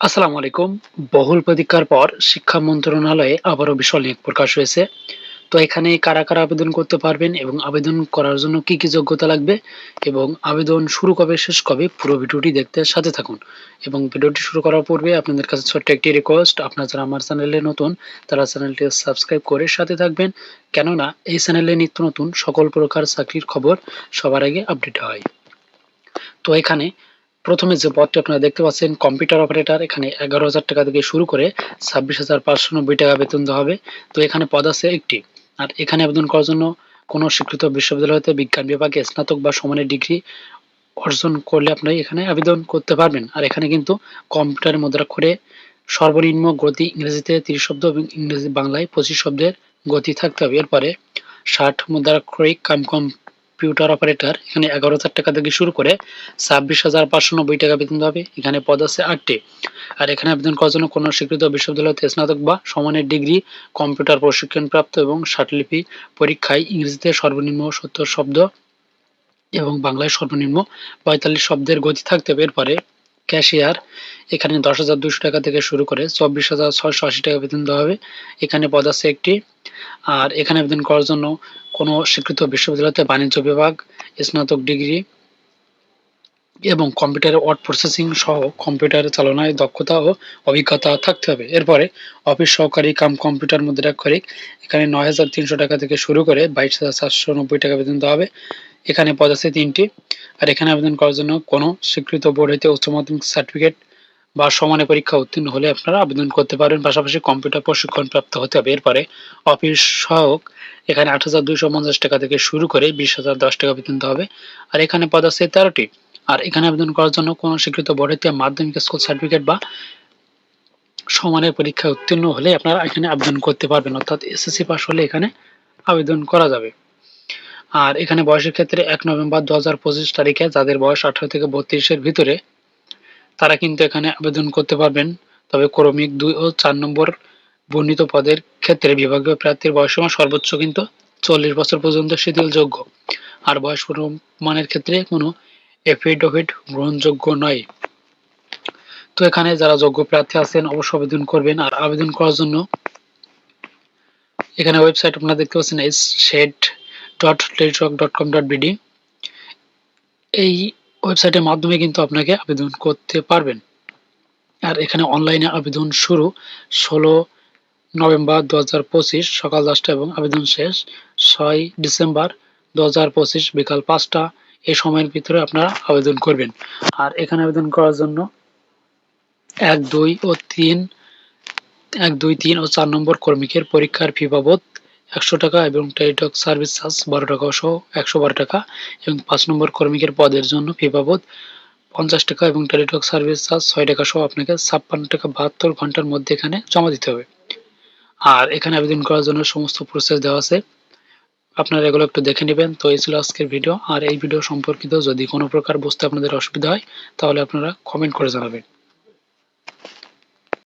আসসালামু আলাইকুম। বহুল প্রতীক্ষার পর শিক্ষা মন্ত্রণালয়ে আবারও বিশাল নিয়োগ প্রকাশ হয়েছে। তো এখানে কারা কারা আবেদন করতে পারবেন এবং আবেদন করার জন্য কি কি যোগ্যতা লাগবে এবং আবেদন শুরু কবে, শেষ কবে, পুরো ভিডিওটি দেখতে সাথে থাকুন। এবং ভিডিওটি শুরু করার পূর্বে আপনাদের কাছে ছোট্ট একটি রিকোয়েস্ট আপনারা যারা আমার চ্যানেলে নতুন, তারা চ্যানেলটি সাবস্ক্রাইব করে সাথে থাকবেন। কেননা এই চ্যানেলে নিত্য নতুন সকল প্রকার চাকরির খবর সবার আগে আপডেট হয়। তো এখানে প্রথমে যে পদটি আপনারা দেখতে পাচ্ছেন কম্পিউটার অপারেটর এখানে এগারো হাজার টাকা থেকে শুরু করে ছাব্বিশ হাজার পাঁচশো নব্বই টাকা বেতন দেওয়া হবে। তো এখানে পদ আছে একটি। আর এখানে আবেদন করার জন্য কোনো স্বীকৃত বিশ্ববিদ্যালয় হতে বিজ্ঞান বিভাগে স্নাতক বা সমানের ডিগ্রি অর্জন করলে আপনি এখানে আবেদন করতে পারবেন। আর এখানে কিন্তু কম্পিউটারের মুদ্রাক্ষরে সর্বনিম্ন গতি ইংরেজিতে তিরিশ শব্দ এবং ইংরেজি বাংলায় পঁচিশ শব্দের গতি থাকতে হবে। এরপরে ষাট মুদ্রাক্ষরিক কাম কম কম্পিউটার অপারেটর এখানে এগারো হাজার টাকা থেকে শুরু করে ছাব্বিশ হাজার পাঁচশো নব্বই টাকা বেতন হবে এখানে পদ আছে আটটি। আর এখানে আবেদন করার জন্য কোনো স্বীকৃত বিশ্ববিদ্যালয়তে স্নাতক বা সমানের ডিগ্রি কম্পিউটার প্রশিক্ষণপ্রাপ্ত এবং ষাটলিপি পরীক্ষায় ইংরেজিতে সর্বনিম্ন সত্তর শব্দ এবং বাংলায় সর্বনিম্ন পঁয়তাল্লিশ শব্দের গতি থাকতে হবে। এরপরে ক্যাশিয়ার এখানে দশ হাজার দুশো টাকা থেকে শুরু করে চব্বিশ হাজার ছয়শো আশি টাকা বেতন দেওয়া হবে। এখানে পদ আছে একটি। আর এখানে আবেদন করার জন্য কোনো স্বীকৃত বিশ্ববিদ্যালয়তে বাণিজ্য বিভাগ, স্নাতক ডিগ্রি এবং কম্পিউটার ওয়ার্ড প্রসেসিং সহ কম্পিউটার চালনায় দক্ষতা ও অভিজ্ঞতা থাকতে হবে। এরপরে অফিস সহকারী কাম কম্পিউটার মুদ্রাক্ষরিক, এখানে নয় হাজার তিনশো টাকা থেকে শুরু করে বাইশ হাজার চারশো নব্বই টাকা দেওয়া হবে। এখানে পদ আছে তিনটি। আর এখানে আবেদন করার জন্য কোনো স্বীকৃত বোর্ড হইতে উচ্চ মাধ্যমিক সার্টিফিকেট বা সমানে পরীক্ষা উত্তীর্ণ হলে আপনারা আবেদন করতে পারবেন পাশাপাশি কম্পিউটার প্রশিক্ষণ প্রাপ্ত হতে হবে। এরপরে অফিস সহায়ক এখানে আট হাজার দুইশো পঞ্চাশ টাকা থেকে শুরু করে বিশ হাজার দশ টাকা বেতন হবে। আর এখানে পদ আছে তেরোটি। আর এখানে আবেদন করার জন্য কোনো স্বীকৃত বোর্ডেতে মাধ্যমিক স্কুল সার্টিফিকেট বা সমানের পরীক্ষায় উত্তীর্ণ হলে আপনারা এখানে আবেদন করতে পারবেন। অর্থাৎ এসএসসি পাস হলে এখানে আবেদন করা যাবে। আর এখানে বয়সের ক্ষেত্রে এক নভেম্বর দু হাজার পঁচিশ তারিখে যাদের বয়স আঠারো থেকে বত্রিশের ভিতরে তারা কিন্তু এখানে আবেদন করতে পারবেন। তবে ক্রমিক দুই ও চার নম্বর বর্ণিত পদের ক্ষেত্রে বিভাগীয় প্রার্থীর বয়সসীমা সর্বোচ্চ কিন্তু চল্লিশ বছর পর্যন্ত শিথিলযোগ্য। আর বয়স প্রমাণের ক্ষেত্রে কোনো এফিডেভিট গ্রহণযোগ্য নয়। তো এখানে যারা যোগ্য প্রার্থী আছেন অবশ্যই আবেদন করবেন। আর আবেদন করার জন্য এখানে ওয়েবসাইট আপনারা দেখতে পাচ্ছেন S shade dot Teletalk dot com dot BD এই ওয়েবসাইটের মাধ্যমে কিন্তু আপনাকে আবেদন করতে পারবেন। আর এখানে অনলাইনে আবেদন শুরু ষোলো নভেম্বর দু হাজার পঁচিশ, সকাল দশটা এবং আবেদন শেষ ছয় ডিসেম্বর দু হাজার পঁচিশ, বিকাল পাঁচটা। এই সময়ের ভিতরে আপনারা আবেদন করবেন। আর এখানে আবেদন করার জন্য এক, দুই ও তিন, এক, দুই, তিন ও চার নম্বর কর্মীকের পরীক্ষার ফি বাবদ একশো টাকা এবং টেলিটক সার্ভিস চার্জ বারো টাকা সহ একশো বারো টাকা এবং পাঁচ নম্বর কর্মীকের পদের জন্য ফি বাবদ পঞ্চাশ টাকা এবং টেলিটক সার্ভিস চার্জ ছয় টাকা সহ আপনাকে ছাপ্পান্ন টাকা বাহাত্তর ঘণ্টার মধ্যে এখানে জমা দিতে হবে। আর এখানে আবেদন করার জন্য সমস্ত প্রসেস দেওয়া আছে। আপনারা এগুলো একটু দেখে নেবেন। তো এই ছিল আজকের ভিডিও আর এই ভিডিও সম্পর্কিত যদি কোনো প্রকার বুঝতে আপনাদের অসুবিধা হয়, তাহলে আপনারা কমেন্ট করে জানাবেন।